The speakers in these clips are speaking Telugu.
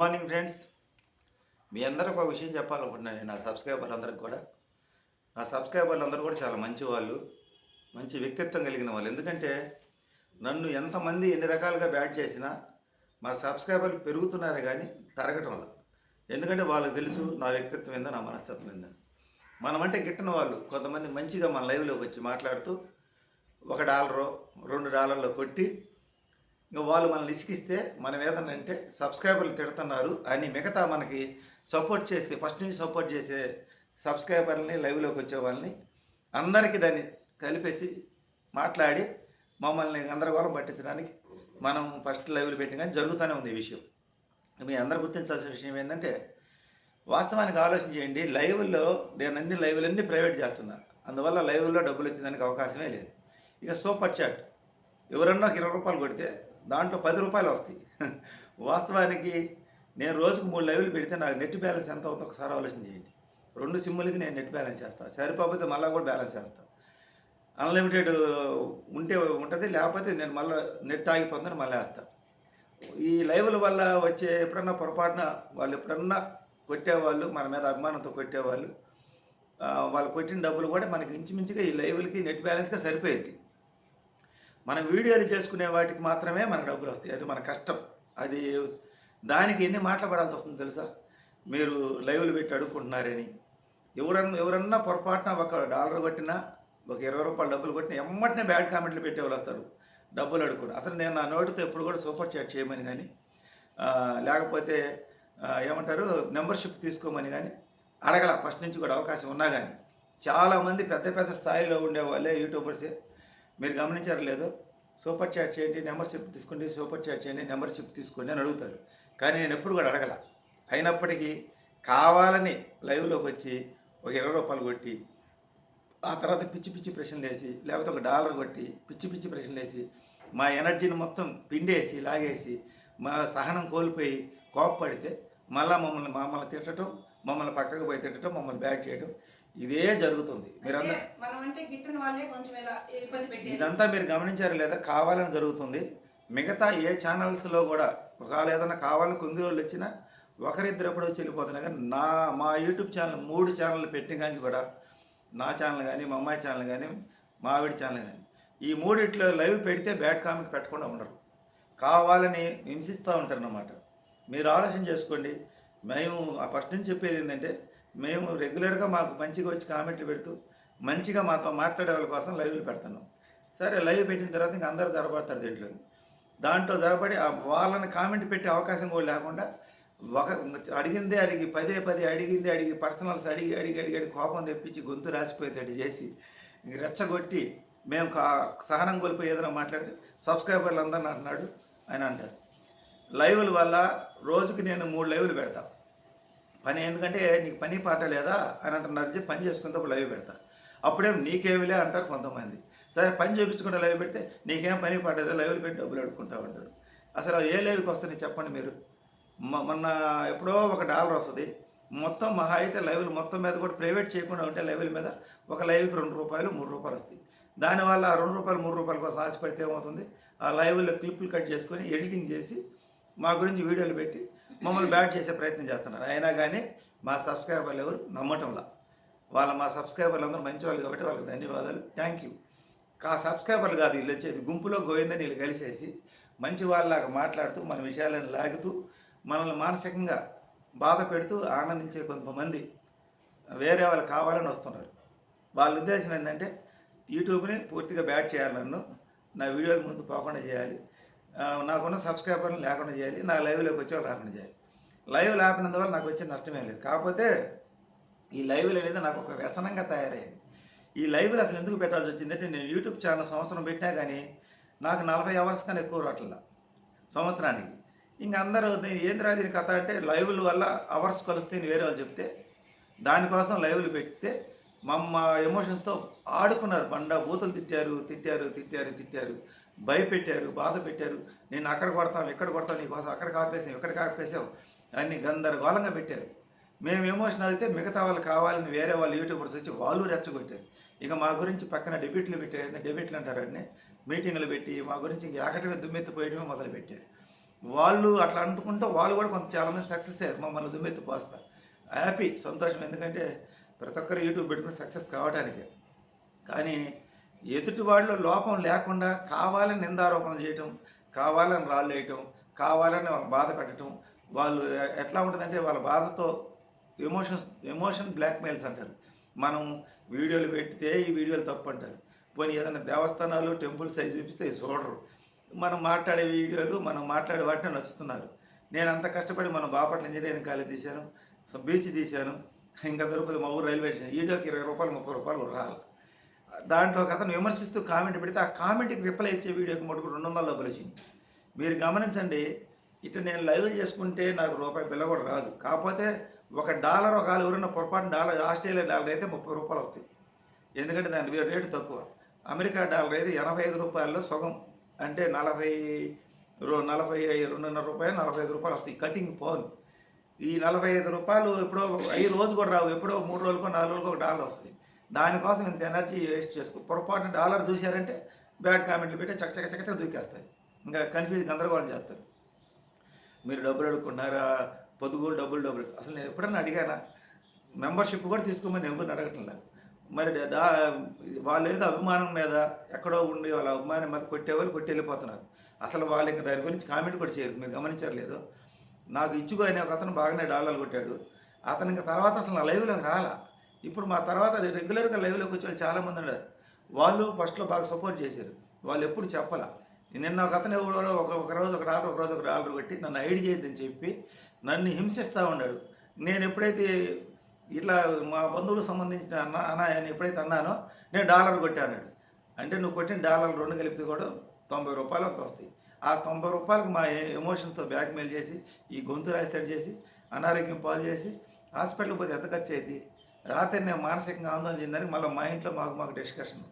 Morning friends. మీ అందరికి ఒక విషయం చెప్పాలనుకుంటున్నాను నా సబ్స్క్రైబర్లు అందరికి కూడా. నా సబ్స్క్రైబర్లు అందరూ కూడా చాలా మంచి వాళ్ళు మంచి వ్యక్తిత్వం కలిగిన వాళ్ళు. ఎందుకంటే నన్ను ఎంతమంది ఎన్ని రకాలుగా బ్యాట్ చేసినా మా సబ్స్క్రైబర్లు పెరుగుతున్నారే కానీ తరగటం వల్ల. ఎందుకంటే వాళ్ళకి తెలుసు నా వ్యక్తిత్వం ఏందో నా మనస్తత్వం ఏందో. మనమంటే గిట్టని వాళ్ళు. కొంతమంది మంచిగా మన లైవ్లోకి వచ్చి మాట్లాడుతూ ఒక డాలరో రెండు డాలర్లో కొట్టి ఇంకా వాళ్ళు మనల్ని ఇసికిస్తే మనం ఏదన్నా అంటే సబ్స్క్రైబర్లు తిడుతున్నారు. అని మిగతా మనకి సపోర్ట్ చేసి ఫస్ట్ నుంచి సపోర్ట్ చేసే సబ్స్క్రైబర్లని లైవ్లోకి వచ్చే వాళ్ళని అందరికీ దాన్ని కలిపేసి మాట్లాడి మమ్మల్ని గందరగోళం పట్టించడానికి మనం ఫస్ట్ లైవ్లు పెట్టిన కానీ జరుగుతూనే ఉంది ఈ విషయం. మీ అందరు గుర్తించాల్సిన విషయం ఏంటంటే వాస్తవానికి ఆలోచన చేయండి. లైవ్లో నేను అన్ని లైవ్లన్నీ ప్రైవేట్ చేస్తున్నాను. అందువల్ల లైవ్లో డబ్బులు వచ్చేదానికి అవకాశమే లేదు. ఇక సూపర్ చాట్. ఎవరన్నా ఒక ఇరవై రూపాయలు కొడితే దాంట్లో పది రూపాయలు వస్తాయి. వాస్తవానికి నేను రోజుకు మూడు లైవ్లు పెడితే నాకు నెట్ బ్యాలెన్స్ ఎంత అవుతుందో ఒకసారి ఆలోచన చేయండి. రెండు సిమ్ములకి నేను నెట్ బ్యాలెన్స్ చేస్తాను సరిపోతే మళ్ళీ కూడా బ్యాలెన్స్ చేస్తాను అన్లిమిటెడ్ ఉంటే ఉంటుంది లేకపోతే నేను మళ్ళీ నెట్ ఆగిపోతుందని మళ్ళీ వేస్తాను ఈ లైవ్ల వల్ల వచ్చే ఎప్పుడన్నా పొరపాటున వాళ్ళు ఎప్పుడన్నా కొట్టేవాళ్ళు మన మీద అభిమానంతో కొట్టేవాళ్ళు వాళ్ళు కొట్టిన డబ్బులు కూడా మనకి ఇంచుమించుగా ఈ లైవ్లకి నెట్ బ్యాలెన్స్గా సరిపోయింది మనం వీడియోలు చేసుకునే వాటికి మాత్రమే మనకు డబ్బులు వస్తాయి. అది మన కష్టం. అది దానికి ఎన్ని మాట్లాడాల్సి వస్తుంది తెలుసా? మీరు లైవ్లు పెట్టి అడుక్కుంటున్నారని. ఎవరన్నా ఎవరన్నా పొరపాటున ఒక డాలర్ కొట్టినా ఒక ఇరవై రూపాయలు డబ్బులు కొట్టినా ఎమ్మటినే బ్యాడ్ కామెంట్లు పెట్టే వాళ్ళు వస్తారు. డబ్బులు అడుక్కుని అసలు నేను నా నోటితో ఎప్పుడు కూడా సూపర్ చాట్ చేయమని కానీ లేకపోతే ఏమంటారు మెంబర్షిప్ తీసుకోమని కానీ అడగల. ఫస్ట్ నుంచి కూడా అవకాశం ఉన్నా కానీ. చాలామంది పెద్ద పెద్ద స్థాయిలో ఉండే వాళ్ళే యూట్యూబర్సే. మీరు గమనించారు లేదో సూపర్ చాట్ చేయండి మెంబర్షిప్ తీసుకోండి సూపర్ చాట్ చేయండి మెంబర్షిప్ తీసుకోండి అని అడుగుతారు. కానీ నేను ఎప్పుడు కూడా అడగల. అయినప్పటికీ కావాలని లైవ్లోకి వచ్చి ఒక ఇరవై రూపాయలు కొట్టి ఆ తర్వాత పిచ్చి పిచ్చి ప్రశ్నలు వేసి లేకపోతే ఒక డాలర్ కొట్టి పిచ్చి పిచ్చి ప్రశ్నలు వేసి మా ఎనర్జీని మొత్తం పిండేసి లాగేసి మా సహనం కోల్పోయి కోప్పడితే మళ్ళీ మమ్మల్ని మమ్మల్ని తిట్టడం మమ్మల్ని పక్కకు పోయి తిట్టడం మమ్మల్ని బ్యాట్ చేయడం ఇదే జరుగుతుంది. మీరందరూ ఇదంతా మీరు గమనించారు లేదా? కావాలని జరుగుతుంది. మిగతా ఏ ఛానల్స్లో కూడా ఒకవేళ ఏదైనా కావాలని కొంగి రోజులు వచ్చినా ఒకరిద్దరు ఎప్పుడో వెళ్ళిపోతున్నా కానీ నా మా యూట్యూబ్ ఛానల్ మూడు ఛానళ్ళు పెట్టిన కానీ కూడా నా ఛానల్ కానీ మా అమ్మాయి ఛానల్ కానీ మా ఆవిడ ఛానల్ కానీ ఈ మూడిట్లో లైవ్ పెడితే బ్యాడ్ కామెంట్ పెట్టకుండా ఉండరు. కావాలని హింసిస్తూ ఉంటారు అన్నమాట మీరు ఆలోచన చేసుకోండి. మేము ఆ ఫస్ట్ నుంచి చెప్పేది ఏంటంటే మేము రెగ్యులర్గా మాకు మంచిగా వచ్చి కామెంట్లు పెడుతూ మంచిగా మాతో మాట్లాడే వాళ్ళ కోసం లైవ్లు పెడుతున్నాం. సరే లైవ్ పెట్టిన తర్వాత ఇంక అందరూ జరపడతారు దీంట్లో. దాంట్లో జరపడి ఆ వాళ్ళని కామెంట్ పెట్టే అవకాశం కూడా లేకుండా ఒక అడిగిందే అడిగి పదే పదే అడిగిందే అడిగి పర్సనల్స్ అడిగి అడిగి అడిగి అడిగి కోపం తెప్పించి గొంతు రాసిపోయేటట్టు చేసి రెచ్చగొట్టి మేము కా- సహనం కోల్పోయి ఏదైనా మాట్లాడితే సబ్స్క్రైబర్లు అందరిని అంటున్నాడు. ఆయన అంటారు. లైవ్ల వల్ల రోజుకి నేను మూడు లైవ్లు పెడతా. పని ఎందుకంటే నీకు పని పాట లేదా అని అంటున్నారు చెప్పి పని చేసుకున్నప్పుడు లైవ్ పెడతా. అప్పుడేం నీకేమిలే అంటారు కొంతమంది. సరే పని చూపించుకుంటే లైవ్ పెడితే నీకేం పని పాట లేదా లైవ్లు పెట్టి డబ్బులు అడుక్కుంటా ఉంటారు. అసలు ఏ లైవ్కి వస్తుంది చెప్పండి మీరు? మొన్న ఎప్పుడో ఒక డాలర్ వస్తుంది. మొత్తం మహా అయితే లైవ్లు మొత్తం మీద కూడా ప్రైవేట్ చేయకుండా ఉంటే లైవ్ల మీద ఒక లైవ్కి రెండు రూపాయలు మూడు రూపాయలు వస్తాయి. దానివల్ల ఆ రెండు రూపాయలు మూడు రూపాయల కోసం ఆశపడితే ఏమవుతుంది? ఆ లైవ్లో క్లిప్లు కట్ చేసుకొని ఎడిటింగ్ చేసి మా గురించి వీడియోలు పెట్టి మమ్మల్ని బ్యాట్ చేసే ప్రయత్నం చేస్తున్నారు. అయినా కానీ మా సబ్స్క్రైబర్లు ఎవరు నమ్మటంలా? వాళ్ళ మా సబ్స్క్రైబర్లు అందరూ మంచి వాళ్ళు కాబట్టి వాళ్ళకి ధన్యవాదాలు. థ్యాంక్ యూ కా సబ్స్క్రైబర్లు కాదు వీళ్ళు వచ్చేది గుంపులో గోవిందని వీళ్ళు కలిసేసి మంచి వాళ్ళలాగా మాట్లాడుతూ మన విషయాలను లాగుతూ మనల్ని మానసికంగా బాధ పెడుతూ ఆనందించే కొంతమంది వేరే వాళ్ళు కావాలని వస్తున్నారు. వాళ్ళ ఉద్దేశం ఏంటంటే యూట్యూబ్ని పూర్తిగా బ్యాట్ చేయాలి నన్ను నా వీడియోలు ముందు పోకుండా చేయాలి. నాకున్న సబ్స్క్రైబర్లు లేకుండా చేయాలి నా లైవ్లోకి వచ్చే వాళ్ళు రాకుండా చేయాలి. లైవ్ లేకపోయినందువల్ల నాకు వచ్చే నష్టమే లేదు. కాకపోతే ఈ లైవ్లు అనేది నాకు ఒక వ్యసనంగా తయారైంది. ఈ లైవ్లు అసలు ఎందుకు పెట్టాల్సి వచ్చిందంటే నేను యూట్యూబ్ ఛానల్ సంవత్సరం పెట్టినా కానీ నాకు నలభై అవర్స్ కన్నా ఎక్కువ రావట్లా సంవత్సరానికి. ఇంక అందరూ నేను ఏంద్రా దీని కథ అంటే లైవ్ల వల్ల అవర్స్ కలుస్తే వేరే వాళ్ళు చెప్తే దానికోసం లైవ్లు పెడితే మా మా ఎమోషన్స్తో ఆడుకున్నారు. బండ బూతులు తిట్టారు తిట్టారు తిట్టారు తిట్టారు. భయపెట్టారు బాధ పెట్టారు నేను అక్కడ కొడతాం ఇక్కడ కొడతాం నీకోసం అక్కడ కాపేసాం ఇక్కడ కాపేసాం అన్ని గందరగోళంగా పెట్టారు. మేము ఎమోషన్ అయితే మిగతా వాళ్ళు కావాలని వేరే వాళ్ళు యూట్యూబర్స్ వచ్చి వాళ్ళు రెచ్చగొట్టారు. ఇక మా గురించి పక్కన డెబిట్లు పెట్టారు డెబిట్లు అంటారు అన్నీ మీటింగ్లు పెట్టి మా గురించి ఇంక ఏకటమే దుమ్మెత్తి పోయడమే మొదలు పెట్టారు వాళ్ళు అట్లా అనుకుంటూ వాళ్ళు కూడా కొంత చాలామంది సక్సెస్ అయ్యారు మమ్మల్ని దుమ్మెత్తి పోస్తారు. హ్యాపీ సంతోషం. ఎందుకంటే ప్రతి ఒక్కరు యూట్యూబ్ పెట్టుకుని సక్సెస్ కావడానికి కానీ ఎదుటివాడిలో లోపం లేకుండా కావాలని నిందారోపణ చేయటం కావాలని రాళ్ళు వేయటం కావాలని వాళ్ళ బాధ పెట్టడం వాళ్ళు ఎట్లా ఉంటుందంటే వాళ్ళ బాధతో ఎమోషన్స్ ఎమోషన్ బ్లాక్మెయిల్స్ అంటారు. మనం వీడియోలు పెడితే ఈ వీడియోలు తప్పు అంటారు. పోనీ ఏదైనా దేవస్థానాలు టెంపుల్ సైజ్ చూపిస్తే చూడరు. మనం మాట్లాడే వీడియోలు మనం మాట్లాడే వాటిని నచ్చుతున్నారు. నేను అంత కష్టపడి మన బాపట్ల ఇంజనీరింగ్ కాలేజ్ తీశాను సో బీచ్ తీశాను ఇంకా దొరుకుతుంది మా ఊరు రైల్వే స్టేషన్. వీడియోకి ఇరవై రూపాయలు ముప్పై రూపాయలు రాలి దాంట్లో ఒక అతను విమర్శిస్తూ కామెంట్ పెడితే ఆ కామెంట్కి రిప్లై ఇచ్చే వీడియోకి మటుకు రెండు వందల డబ్బులు వచ్చింది. మీరు గమనించండి ఇటు నేను లైవ్ చేసుకుంటే నాకు రూపాయి బిల్ల కూడా రాదు. కాకపోతే ఒక డాలర్ ఒక ఎవరైనా పొరపాటు డాలర్ ఆస్ట్రేలియా డాలర్ అయితే ముప్పై రూపాయలు వస్తాయి. ఎందుకంటే దాని వే- రేటు తక్కువ. అమెరికా డాలర్ అయితే ఎనభై ఐదు రూపాయల్లో సగం. అంటే నలభై నలభై ఐదు రెండున్నర రూపాయలు నలభై ఐదు రూపాయలు వస్తాయి. కటింగ్ పోన్ ఈ నలభై ఐదు రూపాయలు ఎప్పుడో ఐదు రోజు కూడా రావు. ఎప్పుడో మూడు రోజులకో నాలుగు రోజులకో ఒక డాలర్ వస్తాయి. దానికోసం ఇంత ఎనర్జీ వేస్ట్ చేసుకో పొరపాటున డాలర్ చూశారంటే బ్యాడ్ కామెంట్లు పెట్టి చక్క చక్క చక్క దూకేస్తాయి. ఇంకా కన్ఫ్యూజ్ గందరగోళం చేస్తారు. మీరు డబ్బులు అడుక్కున్నారా పొదుగులు డబ్బులు డబ్బులు. అసలు నేను ఎప్పుడన్నా అడిగానా? మెంబర్షిప్ కూడా తీసుకోమని ఎవరిని అడగటం లేదు మరి డా వాళ్ళు ఏదో అభిమానం మీద ఎక్కడో ఉండి వాళ్ళ అభిమానం మీద కొట్టేవాళ్ళు కొట్టి వెళ్ళిపోతున్నారు. అసలు వాళ్ళు ఇంకా దాని గురించి కామెంట్ కూడా చేయరు. మీరు గమనించట్లేదు నాకు ఇచ్చుకో అనే ఒక అతను బాగానే డాలర్లు కొట్టాడు. అతను ఇంకా తర్వాత అసలు నా లైవ్లోకి రాలా. ఇప్పుడు మా తర్వాత రెగ్యులర్గా లైవ్లోకి వచ్చే వాళ్ళు చాలామంది ఉన్నారు. వాళ్ళు ఫస్ట్లో బాగా సపోర్ట్ చేశారు. వాళ్ళు ఎప్పుడు చెప్పాలా. నిన్న ఒక అతను ఎవడో ఒక ఒక రోజు ఒక డాలర్ ఒక రోజు ఒక డాలర్ కొట్టి నన్ను ఐడి చేయొద్దని చెప్పి నన్ను హింసిస్తూ ఉన్నాడు. నేను ఎప్పుడైతే ఇట్లా మా బంధువులకు సంబంధించిన అన్న అన్న అని ఎప్పుడైతే అన్నానో నేను డాలర్ కొట్టాను అంటే నువ్వు కొట్టిన డాలర్ రెండు కలిపి కూడా తొంభై రూపాయలు అంత వస్తాయి. ఆ తొంభై రూపాయలకు మా ఎమోషన్తో బ్లాక్మెయిల్ చేసి ఈ గొంతు రాయిస్తాడు చేసి అనారోగ్యం పాలు చేసి హాస్పిటల్కి పోతే ఎంత ఖర్చు అయింది రాత్రి నేను మానసికంగా ఆందోళన చెందని మళ్ళీ మా ఇంట్లో మాకు మాకు డిస్కషన్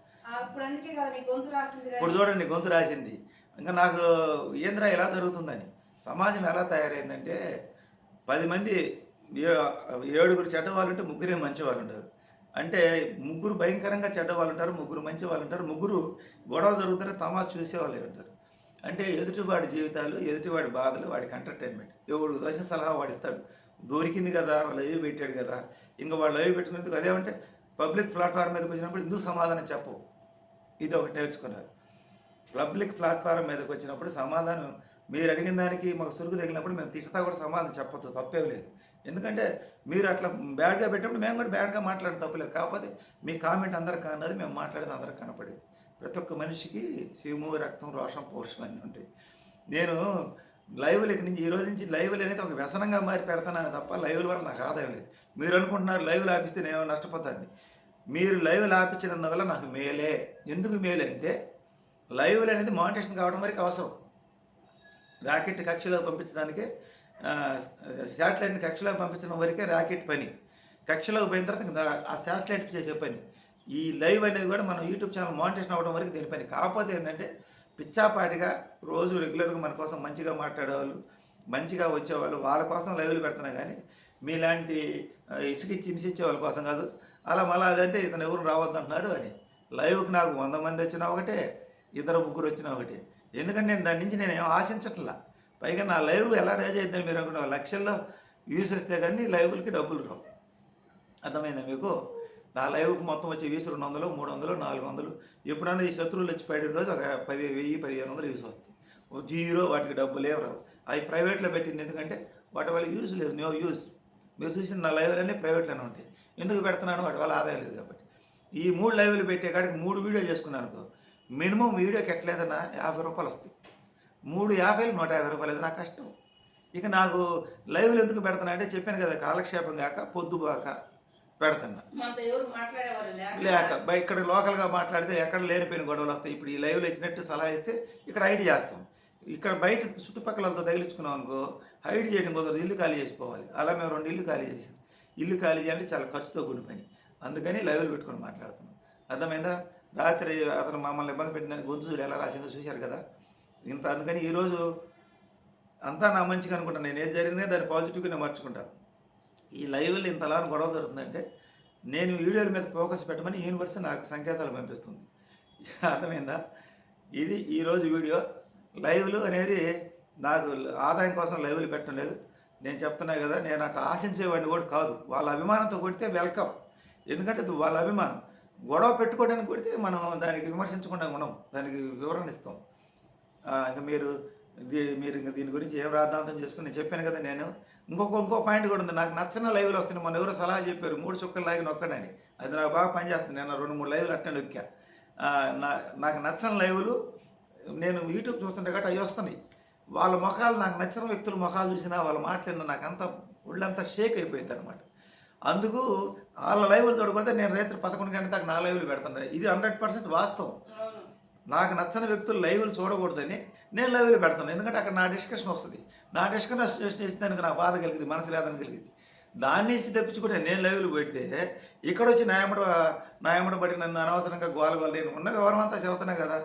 ఇప్పుడు చూడండి గొంతు రాసింది. ఇంకా నాకు ఏంద్రా ఎలా జరుగుతుందని. సమాజం ఎలా తయారైందంటే పది మంది ఏడుగురు చెడ్డవాళ్ళు ఉంటే ముగ్గురే మంచి వాళ్ళు ఉంటారు అంటే ముగ్గురు భయంకరంగా చెడ్డవాళ్ళు ఉంటారు ముగ్గురు మంచి వాళ్ళు ఉంటారు ముగ్గురు గొడవ జరుగుతుంటే తమాషా చూసేవాళ్ళే ఉంటారు. అంటే ఎదుటివాడి జీవితాలు ఎదుటివాడి బాధలు వాడికి ఎంటర్టైన్మెంట్ ఎవడు దశ సలహా వాడిస్తాడు. దొరికింది కదా లైవ్ పెట్టాడు కదా. ఇంకా వాళ్ళు లైవ్ పెట్టుకునేందుకు అదేమంటే పబ్లిక్ ప్లాట్ఫామ్ మీదకి వచ్చినప్పుడు ఎందుకు సమాధానం చెప్పవు ఇది ఒకటి నేర్చుకున్నారు. పబ్లిక్ ప్లాట్ఫామ్ మీదకి వచ్చినప్పుడు సమాధానం మీరు అడిగిన దానికి మాకు సురుకు తగిలినప్పుడు మేము తిట్టతా కూడా సమాధానం చెప్పొచ్చు తప్పేం లేదు. ఎందుకంటే మీరు అట్లా బ్యాడ్గా పెట్టినప్పుడు మేము కూడా బ్యాడ్గా మాట్లాడడం తప్పలేదు కాకపోతే మీ కామెంట్ అందరికి కానది మేము మాట్లాడేది అందరికి కనపడేది. ప్రతి ఒక్క మనిషికి శివము రక్తం రోషం పౌరుషం అన్నీ ఉంటాయి. నేను లైవ్లకి నుంచి ఈ రోజు నుంచి లైవ్లు అనేది ఒక వ్యసనంగా మారి పెడతానని తప్ప లైవ్ల వల్ల నాకు ఆదాయం లేదు. మీరు అనుకుంటున్నారు లైవ్లు ఆపిస్తే నేను నష్టపోతాను మీరు లైవ్లు ఆపించినందువల్ల నాకు మేలే. ఎందుకు మేలు అంటే లైవ్లు అనేది మానిటేషన్ కావడం వరకు అవసరం. రాకెట్ కక్షలో పంపించడానికి శాటిలైట్ని కక్షలో పంపించడం వరకే రాకెట్ పని. కక్షలోకి పోయిన తర్వాత ఆ శాటిలైట్ చేసే పని. ఈ లైవ్ అనేది కూడా మనం యూట్యూబ్ ఛానల్ మానిటేషన్ అవ్వడం వరకు దీని పని. కాకపోతే ఏంటంటే పిచ్చాపాటిగా రోజు రెగ్యులర్గా మన కోసం మంచిగా మాట్లాడేవాళ్ళు మంచిగా వచ్చేవాళ్ళు వాళ్ళ కోసం లైవ్లు పెడుతున్నా కానీ మీలాంటి ఇసుకిచ్చి హింసించే వాళ్ళ కోసం కాదు. అలా మళ్ళీ అదంటే ఇతను ఎవరు రావద్దంటున్నాడు అని. లైవ్కి నాకు వంద మంది వచ్చినా ఒకటే ఇద్దరు ముగ్గురు వచ్చినా ఒకటే. ఎందుకంటే నేను దాని నుంచి నేను ఏం ఆశించట్లా. పైగా నా లైవ్ ఎలా రేజ్ అవుతుందని మీరు అనుకున్న లక్షల్లో వ్యూస్ వస్తే కానీ లైవ్లకి డబ్బులు రావు. అర్థమైందా మీకు? నా లైవ్కి మొత్తం వచ్చే వ్యూస్ రెండు వందలు మూడు వందలు నాలుగు వందలు ఎప్పుడైనా ఈ శత్రువులు వచ్చి పడిన రోజు ఒక పది వెయ్యి పదిహేను వందలు వ్యూస్ వస్తాయి. ఓ జీరో వాటికి డబ్బులు ఏమి రావు. అవి ప్రైవేట్లో పెట్టింది ఎందుకంటే వాటి వల్ల యూస్ లేదు నో యూస్. మీరు చూసిన నా లైవ్లు అన్నీ ప్రైవేట్లోనే ఉంటాయి. ఎందుకు పెడుతున్నాను వాటి వల్ల ఆదాయం లేదు కాబట్టి. ఈ మూడు లైవ్లు పెట్టే కాడికి మూడు వీడియో చేసుకున్నాను అనుకో మినిమం వీడియోకి ఎట్లేదన్నా యాభై రూపాయలు వస్తాయి. మూడు యాభైలు నూట యాభై రూపాయలు అది నా కష్టం. ఇక నాకు లైవ్లు ఎందుకు పెడుతున్నా అంటే చెప్పాను కదా కాలక్షేపం కాక పొద్దుబాక పెడుతున్నా మాట్లాడేవారు లేక? ఇక్కడ లోకల్గా మాట్లాడితే ఎక్కడ లేనిపోయిన గొడవలు వస్తాయి. ఇప్పుడు ఈ లైవ్లో ఇచ్చినట్టు సలహా ఇస్తే ఇక్కడ హైడ్ చేస్తాం. ఇక్కడ బయట చుట్టుపక్కలంతా తగిలించుకున్నాం అనుకో హైడ్ చేయడం కుదరదు ఇల్లు ఖాళీ చేసిపోవాలి. అలా మేము రెండు ఇల్లు ఖాళీ చేసాం. ఇల్లు ఖాళీ చేయాలంటే చాలా ఖర్చుతో కూడిన పని. అందుకని లైవ్లు పెట్టుకొని మాట్లాడుతున్నాం. అర్థమైందా? రాత్రి అతను మమ్మల్ని ఇబ్బంది పెట్టిన గొంతు చూడు ఎలా రాసిందో చూశారు కదా? ఇంత అందుకని ఈరోజు అంతా నా మంచిగా అనుకుంటాను నేను ఏది జరిగినా దాన్ని పాజిటివ్గా నేను మర్చుకుంటాను ఈ లైవ్లో ఇంతలా గొడవ జరుగుతుందంటే నేను వీడియోల మీద ఫోకస్ పెట్టమని యూనివర్స్ నాకు సంకేతాలు పంపిస్తుంది. అర్థమైందా? ఇది ఈరోజు వీడియో. లైవ్లు అనేది నాకు ఆదాయం కోసం లైవ్లు పెట్టడం లేదు. నేను చెప్తున్నా కదా నేను అట్లా ఆశించేవాడిని కూడా కాదు. వాళ్ళ అభిమానంతో కొడితే వెల్కమ్. ఎందుకంటే ఇది వాళ్ళ అభిమానం. గొడవ పెట్టుకోవడానికి కొడితే మనం దానికి విమర్శించకుండా ఉండం దానికి వివరణ ఇస్తాం. ఇంకా మీరు ఇది మీరు ఇంకా దీని గురించి ఏం రాద్దాంతం చేసుకుని నేను చెప్పాను కదా నేను. ఇంకొక ఇంకో పాయింట్ కూడా ఉంది. నాకు నచ్చిన లైవ్లు వస్తున్నాయి. మొన్న ఎవరో సలహా చెప్పారు. మూడు చుక్కలు లాగి నొక్కడని అది నాకు బాగా పనిచేస్తుంది నేను రెండు మూడు లైవ్లు అట్టే నొక్కా నా నాకు నచ్చిన లైవ్లు నేను యూట్యూబ్ చూస్తుంటే గట్రా అవి వస్తున్నాయి. వాళ్ళ ముఖాలు నాకు నచ్చిన వ్యక్తుల ముఖాలు చూసినా వాళ్ళ మాట్లాడినా నాకు అంత ఒళ్ళంతా షేక్ అయిపోయింది అనమాట అందుకు వాళ్ళ లైవ్లు చూడకూడదు. నేను రేత్రి పదకొండు గంటల దాకా నా లైవ్లు పెడుతున్నాను ఇది హండ్రెడ్ పర్సెంట్ వాస్తవం. నాకు నచ్చని వ్యక్తులు లైవ్లు చూడకూడదని నేను లైవ్లు పెడతాను. ఎందుకంటే అక్కడ నా డిస్కషన్ వస్తుంది. నా డిస్కషన్ ఇచ్చినందుకు నాకు బాధ కలిగింది మనసు వేదన కలిగింది. దాన్ని ఇచ్చి తెప్పించుకుంటే నేను లైవ్లు పెడితే ఇక్కడ వచ్చి నాయముడు నాయముడు బట్టి నన్ను అనవసరంగా గోల గోల నేను ఉన్న వివరం అంతా చెబుతున్నా కదా.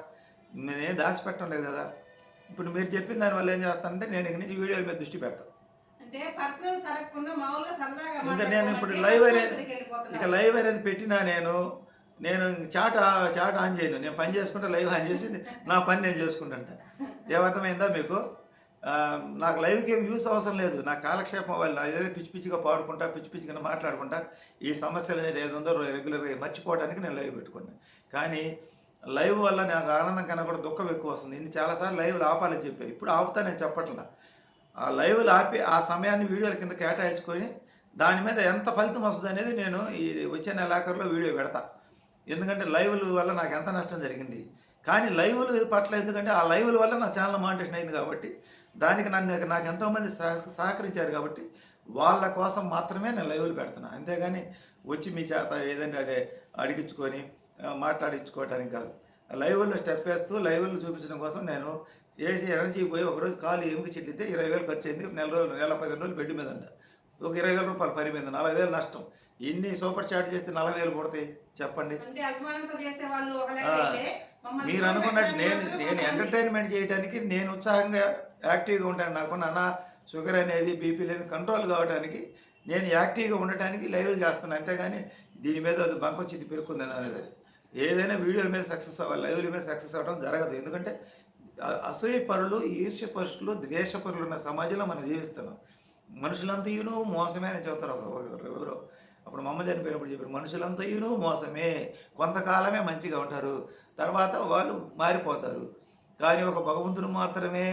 నేనేం దాచిపెట్టడం లేదు కదా. ఇప్పుడు మీరు చెప్పిన దానివల్ల ఏం చేస్తానంటే నేను ఇక నుంచి వీడియోల మీద దృష్టి పెడతాను ఇంకా నేను ఇప్పుడు లైవ్ అనేది. ఇక లైవ్ అనేది పెట్టినా నేను నేను చాట్ చాట్ ఆన్ చేయను. నేను పని చేసుకుంటే లైవ్ ఆన్ చేసి నా పని నేను చేసుకుంటాంట. ఏమర్థమైందా మీకు? నాకు లైవ్కి ఏం యూస్ అవసరం లేదు. నా కాలక్షేపం వల్ల ఏదో పిచ్చి పిచ్చిగా పాడుకుంటా పిచ్చి పిచ్చిగా మాట్లాడుకుంటా ఈ సమస్యలు అనేది ఏదో ఉందో రెగ్యులర్గా మర్చిపోవడానికి నేను లైవ్ పెట్టుకున్నాను కానీ లైవ్ వల్ల నాకు ఆనందం కన్నా కూడా దుఃఖం ఎక్కువ వస్తుంది. ఇన్ని చాలాసార్లు లైవ్లు ఆపాలని చెప్పి. ఇప్పుడు ఆపుతా నేను చెప్పట్లా. ఆ లైవ్లు ఆపి ఆ సమయాన్ని వీడియోల కింద కేటాయించుకొని దాని మీద ఎంత ఫలితం వస్తుంది అనేది నేను ఈ వచ్చే నెలాఖరులో వీడియో పెడతా. ఎందుకంటే లైవ్ల వల్ల నాకు ఎంత నష్టం జరిగింది. కానీ లైవ్లు పట్ల ఎందుకంటే ఆ లైవ్ల వల్ల నా ఛానల్ మానిటేషన్ అయింది కాబట్టి దానికి నన్ను నాకు ఎంతోమంది సహ- సహకరించారు కాబట్టి వాళ్ళ కోసం మాత్రమే నేను లైవ్లు పెడుతున్నాను అంతేగాని వచ్చి మీ చేత ఏదంటే అదే అడిగించుకొని మాట్లాడించుకోవటానికి కాదు. లైవ్లో స్టెప్ వేస్తూ లైవ్లు చూపించడం కోసం నేను ఏసీ ఎనర్జీ పోయి ఒకరోజు కాలు ఎముక చెల్లితే ఇరవై వేలు ఖర్చు అయింది. నెల రోజులు నెల పదిహేను రోజులు బెడ్ మీద ఉండ. ఒక ఇరవై వేల రూపాయలు పని మీద నలభై వేలు నష్టం. ఇన్ని సూపర్ చాట్ చేస్తే నలభై వేలు పడతాయి చెప్పండి. మీరు అనుకున్నట్టు నేను నేను ఎంటర్టైన్మెంట్ చేయడానికి నేను ఉత్సాహంగా యాక్టివ్గా ఉంటాను. నాకు నాన్న షుగర్ అనేది బీపీ లేదు కంట్రోల్ కావడానికి నేను యాక్టివ్గా ఉండటానికి లైవ్ చేస్తున్నాను. అంతేగాని దీని మీద అది బంకొచ్చింది పెరుక్కుంది అనేది ఏదైనా వీడియోల మీద సక్సెస్ అవ్వాలి లైవ్ల మీద సక్సెస్ అవ్వడం జరగదు. ఎందుకంటే అసూయ పరులు ఈర్ష్య పరులు ద్వేష పరులు ఉన్న సమాజంలో మనం జీవిస్తున్నాం. మనుషులంతయును మోసమే అని చెబుతారు ఎవరో. అప్పుడు మా అమ్మ చనిపోయినప్పుడు చెప్పారు మనుషులంతయును మోసమే కొంతకాలమే మంచిగా ఉంటారు తర్వాత వాళ్ళు మారిపోతారు కానీ ఒక భగవంతుడు మాత్రమే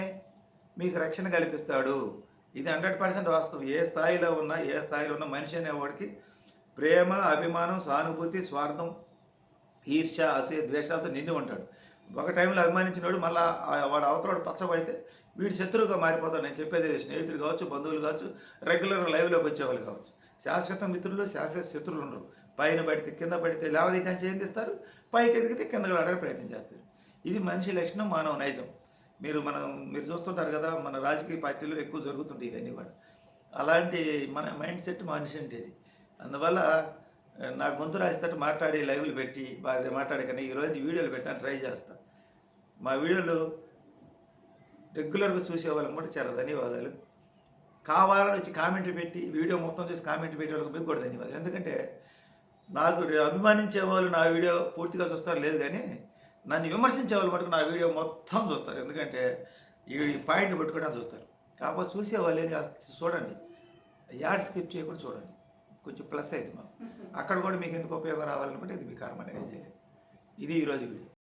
మీకు రక్షణ కల్పిస్తాడు. ఇది హండ్రెడ్ పర్సెంట్ వాస్తవం. ఏ స్థాయిలో ఉన్నా ఏ స్థాయిలో ఉన్నా మనిషి అనేవాడికి ప్రేమ అభిమానం సానుభూతి స్వార్థం ఈర్ష్య అసే ద్వేషాలతో నిండి ఉంటాడు. ఒక టైంలో అభిమానించినవాడు మళ్ళీ వాడు అవతలవాడు పచ్చబడితే వీడు శత్రువుగా మారిపోతాడు. నేను చెప్పేది స్నేహితులు కావచ్చు బంధువులు కావచ్చు రెగ్యులర్ లైవ్లోకి వచ్చేవాళ్ళు కావచ్చు. శాశ్వత మిత్రులు శాశ్వత శత్రువులు ఉండరు. పైన పడితే కింద పడితే లేవదీయటానికి చేయిస్తారు. పైకి ఎదిగితే కిందకు రావడానికి ప్రయత్నం చేస్తారు. ఇది మనిషి లక్షణం మానవ నైజం. మీరు మనం మీరు చూస్తుంటారు కదా మన రాజకీయ పార్టీలో ఎక్కువ జరుగుతుంటాయి ఇవన్నీ కూడా. అలాంటి మన మైండ్ సెట్ మనిషి అంటే ఇది. అందువల్ల నా గొంతు రాసేటట్టు మాట్లాడి లైవ్లు పెట్టి బాగా మాట్లాడే కానీ ఈరోజు వీడియోలు పెట్టాను ట్రై చేస్తా. మా వీడియోలు రెగ్యులర్గా చూసే వాళ్ళకి కూడా చాలా ధన్యవాదాలు. కావాలని వచ్చి కామెంట్ పెట్టి వీడియో మొత్తం చూసి కామెంట్ పెట్టే వాళ్ళకి మీకు కూడా ధన్యవాదాలు. ఎందుకంటే నాకు అభిమానించే వాళ్ళు నా వీడియో పూర్తిగా చూస్తారు లేదు కానీ నన్ను విమర్శించే వాళ్ళు మటుకు నా వీడియో మొత్తం చూస్తారు. ఎందుకంటే ఈ పాయింట్ పెట్టుకోవడానికి చూస్తారు. కాకపోతే చూసే వాళ్ళు ఏం చూడండి. యాడ్ స్కిప్ చేయకుండా చూడండి. కొంచెం ప్లస్ అయింది మాకు. అక్కడ కూడా మీకు ఎందుకు ఉపయోగం రావాలనుకుంటే ఇది మీ కారణం అనేది. ఇది ఈరోజు వీడియో.